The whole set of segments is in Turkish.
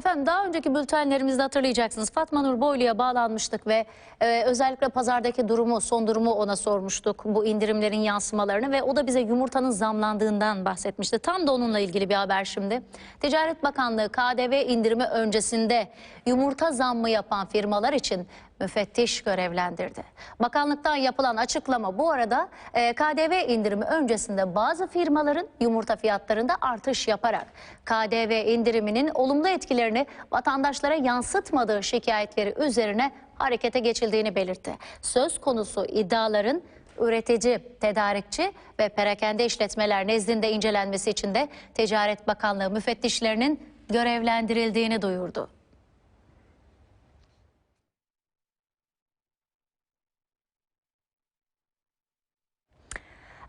Efendim daha önceki bültenlerimizde hatırlayacaksınız Fatma Nur Boylu'ya bağlanmıştık ve e, özellikle pazardaki durumu, son durumu ona sormuştuk. Bu indirimlerin yansımalarını ve o da bize yumurtanın zamlandığından bahsetmişti. Tam da onunla ilgili bir haber şimdi. Ticaret Bakanlığı KDV indirimi öncesinde yumurta zammı yapan firmalar için müfettiş görevlendirdi. Bakanlıktan yapılan açıklama bu arada e, KDV indirimi öncesinde bazı firmaların yumurta fiyatlarında artış yaparak KDV indiriminin olumlu etkilerini vatandaşlara yansıtmadığı şikayetleri üzerine harekete geçildiğini belirtti. Söz konusu iddiaların üretici, tedarikçi ve perakende işletmeler nezdinde incelenmesi için de Ticaret Bakanlığı müfettişlerinin görevlendirildiğini duyurdu.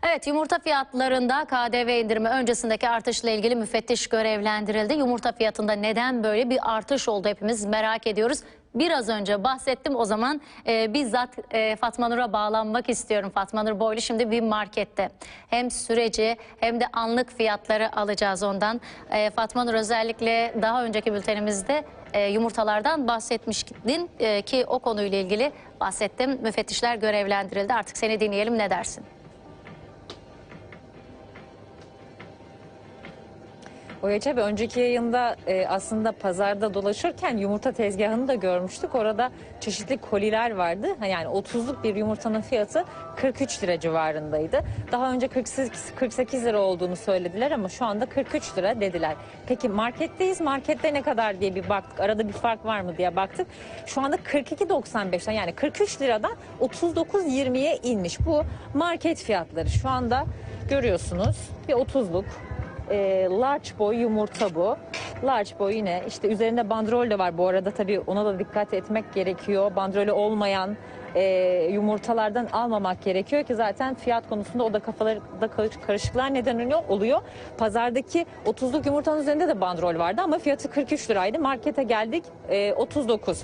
Evet yumurta fiyatlarında KDV indirimi öncesindeki artışla ilgili müfettiş görevlendirildi. Yumurta fiyatında neden böyle bir artış oldu hepimiz merak ediyoruz. Biraz önce bahsettim o zaman e, bizzat e, Fatma Nur'a bağlanmak istiyorum. Fatma Nur Boylu şimdi bir markette. Hem süreci hem de anlık fiyatları alacağız ondan. E, Fatma Nur özellikle daha önceki bültenimizde e, yumurtalardan bahsetmiştin e, ki o konuyla ilgili bahsettim. Müfettişler görevlendirildi. Artık seni dinleyelim ne dersin? Oyaça ve önceki yayında e, aslında pazarda dolaşırken yumurta tezgahını da görmüştük. Orada çeşitli koliler vardı. Yani 30'luk bir yumurtanın fiyatı 43 lira civarındaydı. Daha önce 48, 48 lira olduğunu söylediler ama şu anda 43 lira dediler. Peki marketteyiz. Markette ne kadar diye bir baktık. Arada bir fark var mı diye baktık. Şu anda 42.95'ten yani 43 liradan 39.20'ye inmiş. Bu market fiyatları. Şu anda görüyorsunuz bir 30'luk e, large boy yumurta bu. Large boy yine işte üzerinde bandrol de var bu arada tabii ona da dikkat etmek gerekiyor. Bandrolü olmayan e, yumurtalardan almamak gerekiyor ki zaten fiyat konusunda o da kafalarda karış- karışıklar neden oluyor. Pazardaki 30'luk yumurtanın üzerinde de bandrol vardı ama fiyatı 43 liraydı. Markete geldik e, 39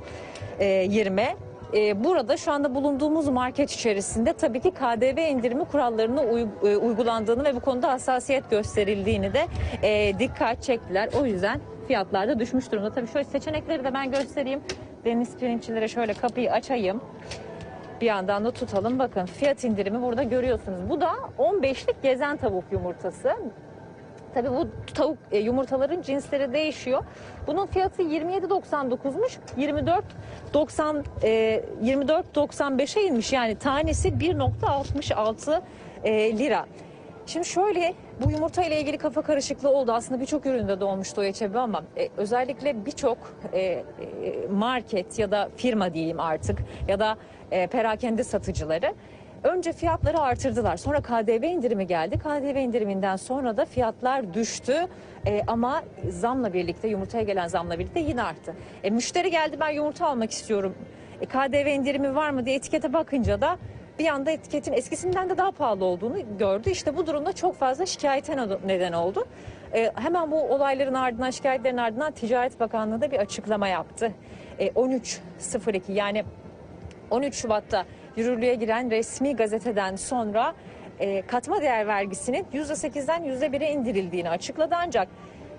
e, 20. E, burada şu anda bulunduğumuz market içerisinde tabii ki KDV indirimi kurallarını uy- e, uygulandığını ve bu konuda hassasiyet gösterildiğini de e, dikkat çektiler. O yüzden fiyatlar da düşmüş durumda. Tabii şöyle seçenekleri de ben göstereyim. Deniz pirinççilere şöyle kapıyı açayım. Bir yandan da tutalım. Bakın fiyat indirimi burada görüyorsunuz. Bu da 15'lik gezen tavuk yumurtası. Tabii bu tavuk e, yumurtaların cinsleri değişiyor. Bunun fiyatı 27.99'muş. 24.90 e, 24.95'e inmiş. Yani tanesi 1.66 e, lira. Şimdi şöyle bu yumurta ile ilgili kafa karışıklığı oldu. Aslında birçok üründe de olmuştu o Eçebi ama e, özellikle birçok e, e, market ya da firma diyeyim artık ya da e, perakende satıcıları Önce fiyatları artırdılar. Sonra KDV indirimi geldi. KDV indiriminden sonra da fiyatlar düştü. E, ama zamla birlikte yumurtaya gelen zamla birlikte yine arttı. E, müşteri geldi ben yumurta almak istiyorum. E, KDV indirimi var mı diye etikete bakınca da bir anda etiketin eskisinden de daha pahalı olduğunu gördü. İşte bu durumda çok fazla şikayete neden oldu. E, hemen bu olayların ardından şikayetlerin ardından Ticaret Bakanlığı da bir açıklama yaptı. E, 13.02 yani 13 Şubat'ta yürürlüğe giren resmi gazeteden sonra e, katma değer vergisinin %8'den %1'e indirildiğini açıkladı ancak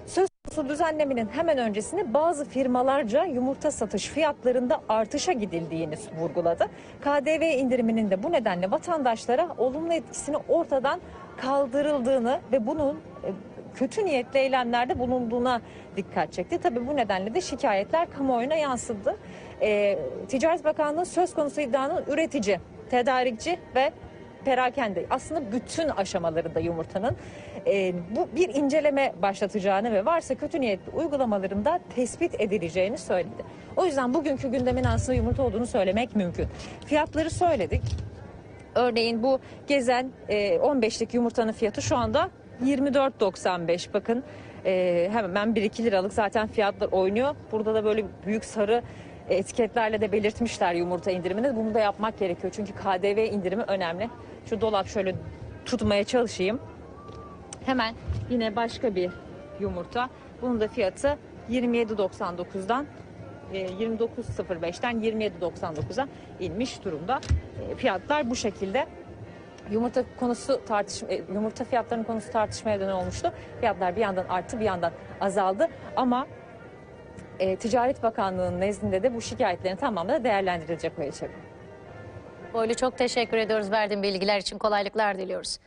söz konusu düzenlemenin hemen öncesinde bazı firmalarca yumurta satış fiyatlarında artışa gidildiğini vurguladı. KDV indiriminin de bu nedenle vatandaşlara olumlu etkisini ortadan kaldırıldığını ve bunun e, kötü niyetli eylemlerde bulunduğuna dikkat çekti. Tabii bu nedenle de şikayetler kamuoyuna yansıdı. Ee, Ticaret Bakanlığı söz konusu iddianın üretici, tedarikçi ve perakende aslında bütün aşamalarında yumurtanın e, bu bir inceleme başlatacağını ve varsa kötü niyetli uygulamalarında tespit edileceğini söyledi. O yüzden bugünkü gündemin aslında yumurta olduğunu söylemek mümkün. Fiyatları söyledik. Örneğin bu gezen e, 15'lik yumurtanın fiyatı şu anda 24.95 bakın e, hemen 1-2 liralık zaten fiyatlar oynuyor. Burada da böyle büyük sarı etiketlerle de belirtmişler yumurta indirimini. Bunu da yapmak gerekiyor çünkü KDV indirimi önemli. Şu dolap şöyle tutmaya çalışayım. Hemen yine başka bir yumurta. Bunun da fiyatı 27.99'dan e, 29.05'ten 27.99'a inmiş durumda. E, Fiyatlar bu şekilde. Yumurta konusu tartışma, e, yumurta fiyatlarının konusu tartışmaya neden olmuştu. Fiyatlar bir yandan arttı, bir yandan azaldı ama e, Ticaret Bakanlığı'nın nezdinde de bu şikayetlerin tamamı da değerlendirilecek Oyacı Bey. Boylu çok teşekkür ediyoruz verdiğin bilgiler için kolaylıklar diliyoruz.